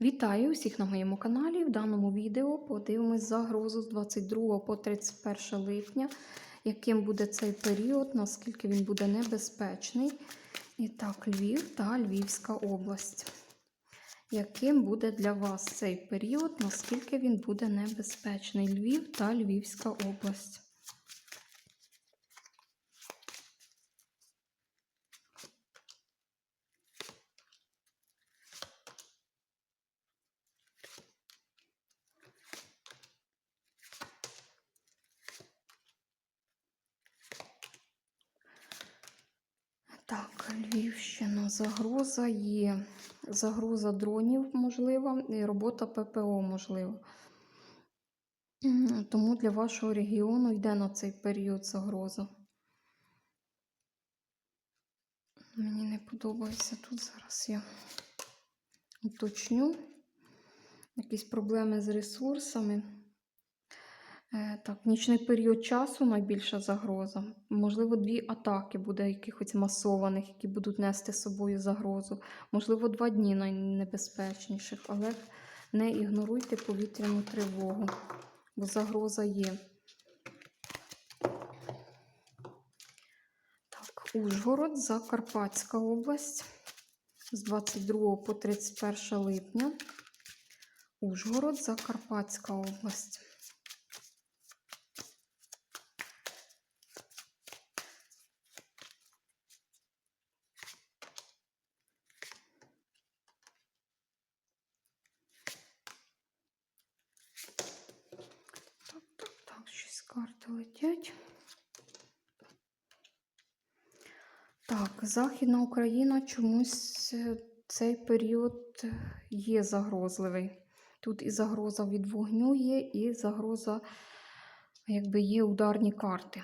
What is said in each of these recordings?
Вітаю усіх на моєму каналі. В даному відео подивимось загрозу з 22 по 31 липня, яким буде цей період, наскільки він буде небезпечний. І так, Львів та Львівська область. Яким буде для вас цей період, наскільки він буде небезпечний? Львів та Львівська область. Так, Львівщина, загроза є. Загроза дронів можлива і робота ППО можлива. Тому для вашого регіону йде на цей період загроза. Мені не подобається тут зараз я уточню. Якісь проблеми з ресурсами. Е, Так, нічний період часу найбільша загроза. Можливо, дві атаки буде якихось масованих, які будуть нести з собою загрозу. Можливо, два дні найнебезпечніших, але не ігноруйте повітряну тривогу, бо загроза є. Так, Ужгород, Закарпатська область з 22 по 31 липня. Ужгород, Закарпатська область. Так, так, так, щось карти летять. Так, Західна Україна чомусь е, цей період є загрозливий. Тут і загроза від вогню є, і загроза, якби є ударні карти.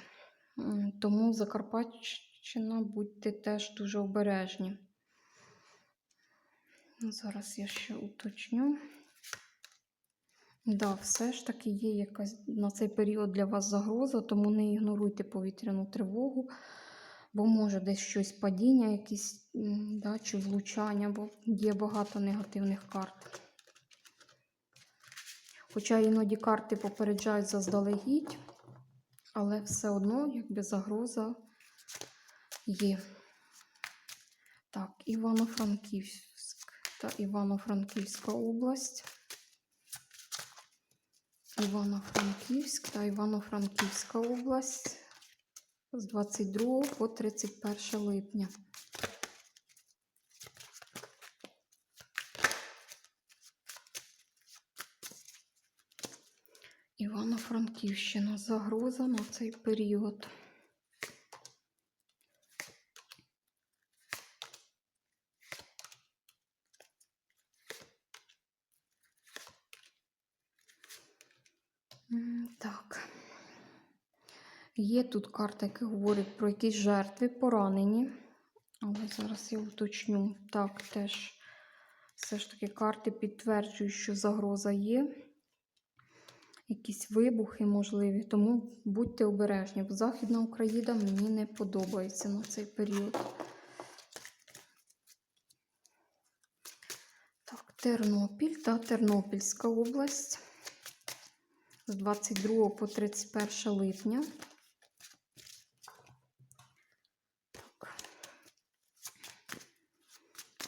Тому Закарпатщина будьте теж дуже обережні. Зараз я ще уточню. Да, все ж таки є якась на цей період для вас загроза, тому не ігноруйте повітряну тривогу, бо може десь щось падіння, якісь да, чи влучання, бо є багато негативних карт. Хоча іноді карти попереджають заздалегідь, але все одно якби загроза є. Так, Івано-Франківськ та Івано-Франківська область. Івано-Франківськ та Івано-Франківська область з 22 по 31 липня. Івано-Франківщина загроза на цей період. М, Так. Є тут карта, яка говорить про якісь жертви, поранені. Але зараз я уточню. Так, теж все ж таки карти підтверджують, що загроза є. Якісь вибухи можливі, тому будьте обережні. Бо Західна Україна мені не подобається на цей період. Так, Тернопіль та Тернопільська область з 22 по 31 липня.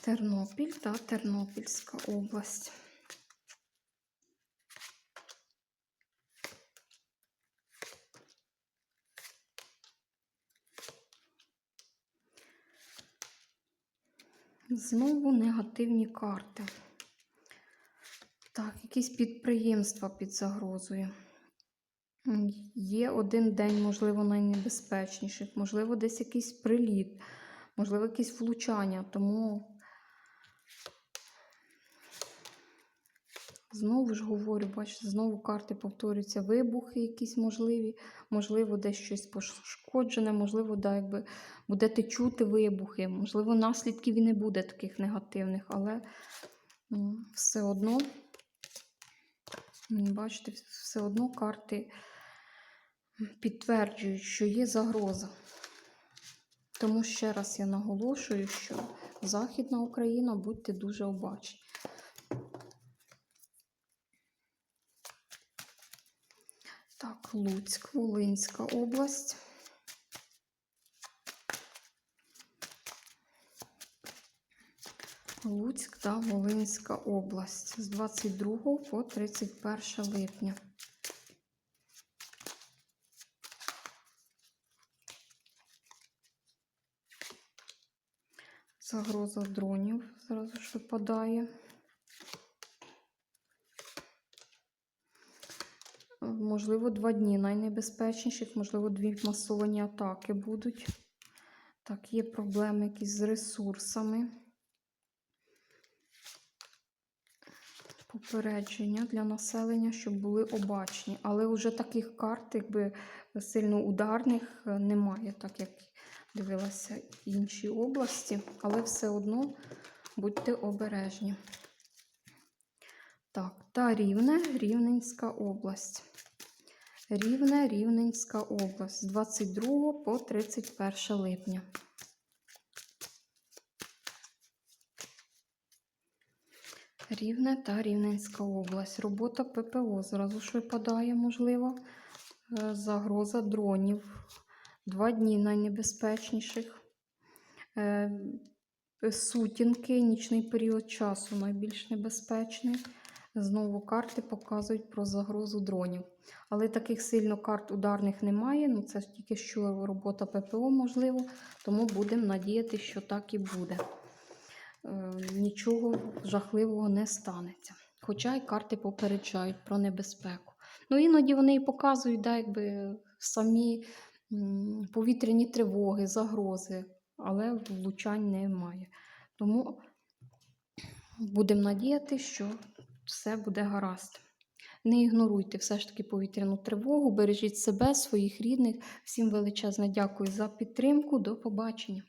Тернопіль та Тернопільська область. Знову негативні карти. Так, якісь підприємства під загрозою. Є один день, можливо, найнебезпечніших, можливо, десь якийсь приліт, можливо, якісь влучання. Тому знову ж говорю, бачите, знову карти повторюються, вибухи якісь можливі, можливо, десь щось пошкоджене, можливо, да, якби будете чути вибухи, можливо, наслідків і не буде таких негативних, але м, все одно. Бачите, все одно карти підтверджують, що є загроза. Тому ще раз я наголошую, що Західна Україна, будьте дуже обачні. Так, Луцьк, Волинська область. Луцьк та Волинська область з 22 по 31 липня. Загроза дронів зразу ж випадає. Можливо, два дні найнебезпечніших, можливо, дві масовані атаки будуть. Так, є проблеми якісь з ресурсами. Попередження для населення, щоб були обачні. Але вже таких карт, якби сильно ударних, е, немає, так як дивилася інші області, але все одно будьте обережні. Так, та Рівне, Рівненська область. Рівне, Рівненська область з 22 по 31 липня. Рівне та Рівненська область. Робота ППО зразу ж випадає, можливо. Е, Загроза дронів. Два дні найнебезпечніших. Е, Сутінки, нічний період часу найбільш небезпечний. Знову карти показують про загрозу дронів. Але таких сильно карт ударних немає. Ну, це тільки що робота ППО можливо, тому будемо надіяти, що так і буде. Е, Нічого жахливого не станеться. Хоча й карти попереджають про небезпеку. Ну, іноді вони і показують, да, якби самі повітряні тривоги, загрози, але влучань немає. Тому будемо надіяти, що все буде гаразд. Не ігноруйте все ж таки повітряну тривогу, бережіть себе, своїх рідних. Всім величезне дякую за підтримку. До побачення.